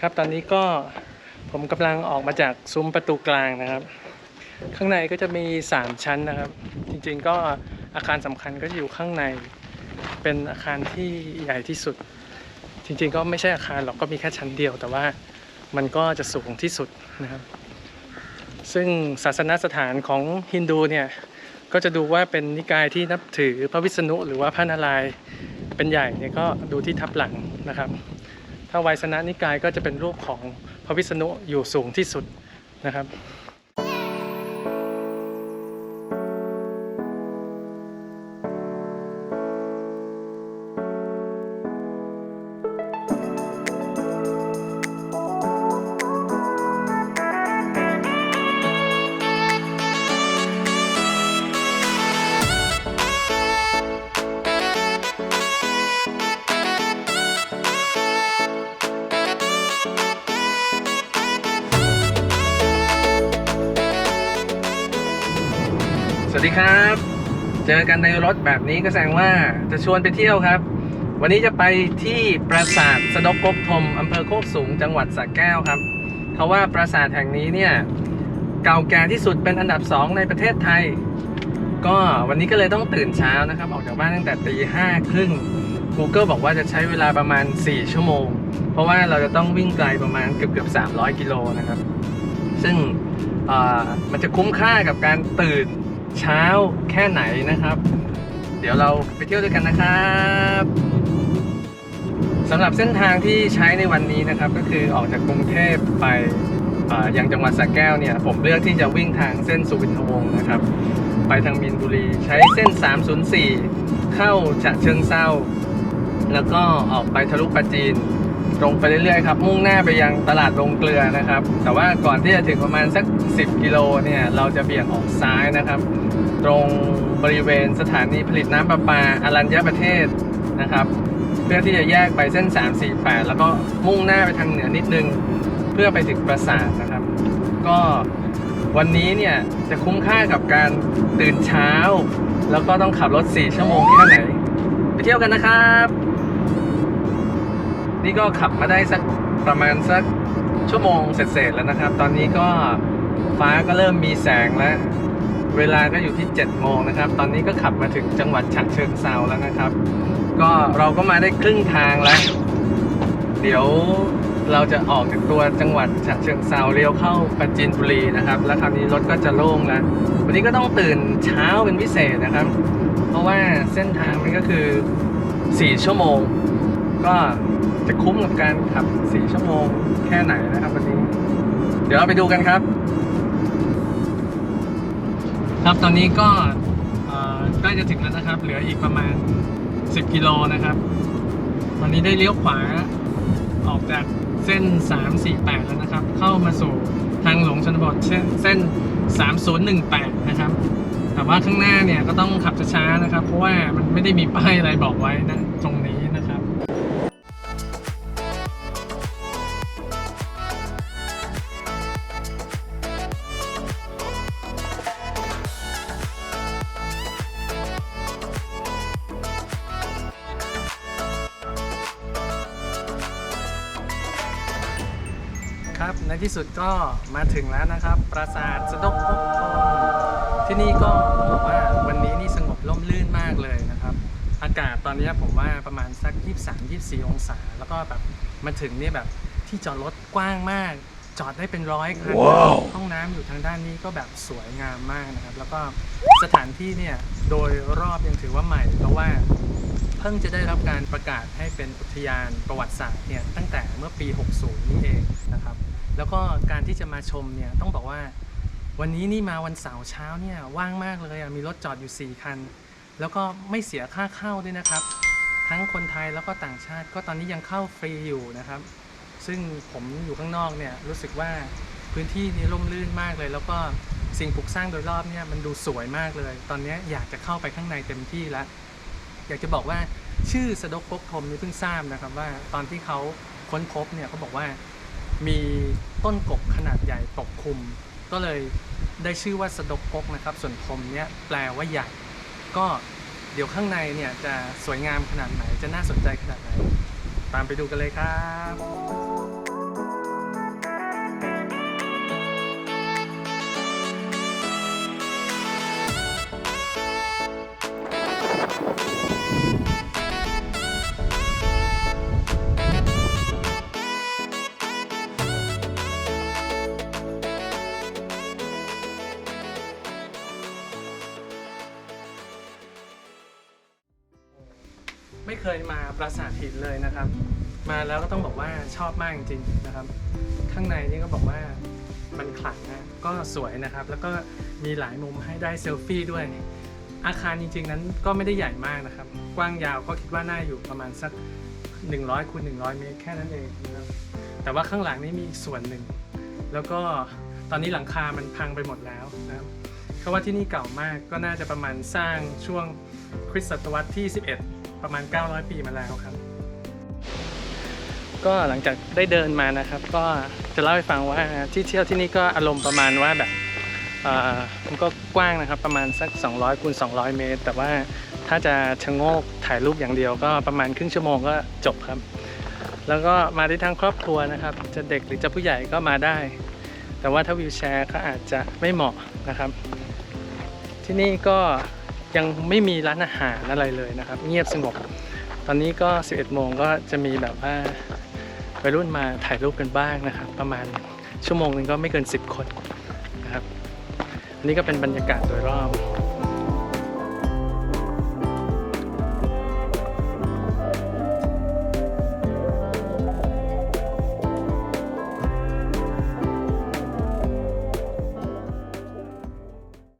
ครับตอนนี้ก็ผมกำลังออกมาจากซุ้มประตูกลางนะครับ ข้างในก็จะมี 3 ชั้นนะครับ จริงๆก็อาคารสำคัญก็อยู่ข้างใน เป็นอาคารที่ใหญ่ที่สุด จริงๆก็ไม่ใช่อาคารหรอกก็มีแค่ชั้นเดียว แต่ว่ามันก็จะสูงที่สุดนะครับ ซึ่งศาสนสถานของฮินดูเนี่ยก็จะดูว่าเป็นนิกายที่นับถือพระวิษณุหรือว่าพระนารายณ์เป็นใหญ่เนี่ยก็ดูที่ทับหลังนะครับ ถ้าไวยสนะนิกายก็จะเป็นรูปของพระวิษณุอยู่สูงที่สุดนะครับ วัสดีครับ เจอกันในรถแบบนี้ก็แสดงว่าจะชวนไปเที่ยวครับ วันนี้จะไปที่ปราสาทสะดกกกทมอำเภอโคกสูงจังหวัดสระแก้วครับ เขาว่าปราสาทแห่งนี้เนี่ยเก่าแก่ที่สุดเป็นอันดับสองในประเทศไทย ก็วันนี้ก็เลยต้องตื่นเช้านะครับ ออกจากบ้านตั้งแต่ตีห้าครึ่ง Google บอกว่าจะใช้เวลาประมาณ 4 ชั่วโมง เพราะว่าเราจะต้องวิ่งไกลประมาณเกือบเกือบ300 กิโลนะครับ ซึ่งมันจะคุ้มค่ากับการตื่น เช้าแค่ไหนนะครับ เดี๋ยวเราไปเที่ยวด้วยกันนะครับสำหรับเส้นทางที่ใช้ในวันนี้นะครับ ก็คือออกจากกรุงเทพไปยังจังหวัดสระแก้วเนี่ย ผมเลือกที่จะวิ่งทางเส้นสุวินทวงศ์นะครับ ไปทางมีนบุรีใช้เส้น 304 เข้าฉะเชิงเซาแล้วก็ออกไปทะลุปราจีน ตรงไปเรื่อยๆครับ มุ่งหน้าไปยังตลาดโรงเกลือนะครับ แต่ว่าก่อนที่จะถึงประมาณสัก 10 กิโลเนี่ยเราจะเบี่ยงออกซ้ายนะครับ ตรงบริเวณสถานีผลิตน้ำประปาอรัญญประเทศนะครับ เพื่อที่จะแยกไปเส้น 348 แล้วก็มุ่งหน้าไปทางเหนือนิดนึง เพื่อไปถึงปราสาทนะครับ ก็วันนี้เนี่ยจะคุ้มค่ากับการตื่นเช้า แล้วก็ต้องขับรถ 4 ชั่วโมงแค่ไหน ไปเที่ยวกันนะครับ นี่ก็ขับมาได้สักประมาณสักชั่วโมงเสร็จๆแล้วนะครับ ตอนนี้ก็ฟ้าก็เริ่มมีแสงแล้ว เวลาก็อยู่ที่7โมงนะครับ ตอนนี้ก็ขับมาถึงจังหวัดฉะเชิงเซาแล้วนะครับ ก็เราก็มาได้ครึ่งทางแล้ว เดี๋ยวเราจะออกจากตัวจังหวัดฉะเชิงเซาเลี้ยวเข้าปราจีนบุรีนะครับ แล้วคราวนี้รถก็จะโล่งแล้ววันนี้ก็ต้องตื่นเช้าเป็นพิเศษนะครับ เพราะว่าเส้นทางมันก็คือ 4 ชั่วโมง ก็ จะคุ้มกับการขับ 4 ชั่วโมงแค่ไหนนะครับวันนี้ เดี๋ยวเราไปดูกันครับ ครับตอนนี้ก็ใกล้จะถึงแล้วนะครับ เหลืออีกประมาณ 10 กิโลนะครับตอนนี้ได้เลี้ยวขวาออกจากเส้น 348 แล้วนะครับ เข้ามาสู่ทางหลวงชนบทเส้นเส้น 3018 นะครับ แต่ว่าข้างหน้าเนี่ยก็ต้องขับช้าๆนะครับ เพราะว่ามันไม่ได้มีป้ายอะไรบอกไว้นะตรงนี้ ครับครับ ในที่สุดก็มาถึงแล้วนะครับ ปราสาทสะดกพกทองที่นี่ก็ต้องบอกว่าวันนี้นี่สงบร่มรื่นมากเลยนะครับ อากาศตอนนี้ผมว่าประมาณสัก 23-24 องศา แล้วก็แบบมาถึงเนี่ยแบบที่จอดรถกว้างมาก จอดได้เป็นร้อยคันห้องน้ำอยู่ทางด้านนี้ก็แบบสวยงามมากนะครับ แล้วก็สถานที่เนี่ยโดยรอบยังถือว่าใหม่เพราะว่าเพิ่งจะได้รับการประกาศให้เป็นอุทยานประวัติศาสตร์เนี่ยตั้งแต่เมื่อปี 60 นี่เองนะครับ แล้วก็การที่จะมาชมเนี่ยต้องบอกว่าวันนี้นี่มาวันเสาร์เช้าเนี่ยว่างมากเลยอะมีรถจอดอยู่ 4 คัน แล้วก็ไม่เสียค่าเข้าด้วยนะครับ ทั้งคนไทยแล้วก็ต่างชาติ ก็ตอนนี้ยังเข้าฟรีอยู่นะครับ ซึ่งผมอยู่ข้างนอกเนี่ยรู้สึกว่าพื้นที่นี้ร่มรื่นมากเลย แล้วก็สิ่งปลูกสร้างโดยรอบเนี่ยมันดูสวยมากเลย ตอนนี้อยากจะเข้าไปข้างในเต็มที่แล้ว อยากจะบอกว่าชื่อสะดกปกทมนี่เพิ่งทราบนะครับว่าตอนที่เขาค้นพบเนี่ยเขาบอกว่า มีต้นกกขนาดใหญ่ปกคลุม ก็เลยได้ชื่อว่าสะดกกกนะครับ ส่วนทมเนี่ยแปลว่าใหญ่ ก็เดี๋ยวข้างในเนี่ยจะสวยงามขนาดไหนจะน่าสนใจขนาดไหน ตามไปดูกันเลยครับ ไม่เคยมาปราสาทหินเลยนะครับ มาแล้วก็ต้องบอกว่าชอบมากจริงๆนะครับ ข้างในนี่ก็บอกว่ามันขลังนะก็สวยนะครับ แล้วก็มีหลายมุมให้ได้เซลฟี่ด้วย อาคารจริง ๆ นั้นก็ไม่ได้ใหญ่มากนะครับ กว้างยาวก็คิดว่าน่าอยู่ประมาณสัก 100คูณ100 เมตรแค่นั้นเองนะครับแต่ว่าข้างหลังนี่มีอีกส่วนหนึ่ง แล้วก็ตอนนี้หลังคามันพังไปหมดแล้วนะครับเพราะว่าที่นี่เก่ามากก็น่าจะประมาณสร้างช่วงคริสตศตวรรษที่ 11 ประมาณ 900 ปีมาแล้วครับ ก็หลังจากได้เดินมานะครับ ก็จะเล่าให้ฟังว่าที่เที่ยวที่นี่ก็อารมณ์ประมาณว่าแบบมันก็กว้างนะครับประมาณสัก 200คูณ200 เมตร แต่ว่าถ้าจะชะโงกถ่ายรูปอย่างเดียวก็ประมาณครึ่งชั่วโมงก็จบครับ แล้วก็มาได้ทั้งครอบครัวนะครับ จะเด็กหรือจะผู้ใหญ่ก็มาได้ แต่ว่าถ้าวิวแชร์ก็อาจจะไม่เหมาะนะครับ ที่นี่ก็ ยังไม่มีร้านอาหารอะไรเลยนะครับ เงียบสงบ ตอนนี้ก็ 11 โมงก็จะมีแบบว่าวัยรุ่นมาถ่ายรูปกันบ้างนะครับ ประมาณชั่วโมงนึงก็ไม่เกิน 10 คนนะครับอันนี้ก็เป็นบรรยากาศโดยรอบ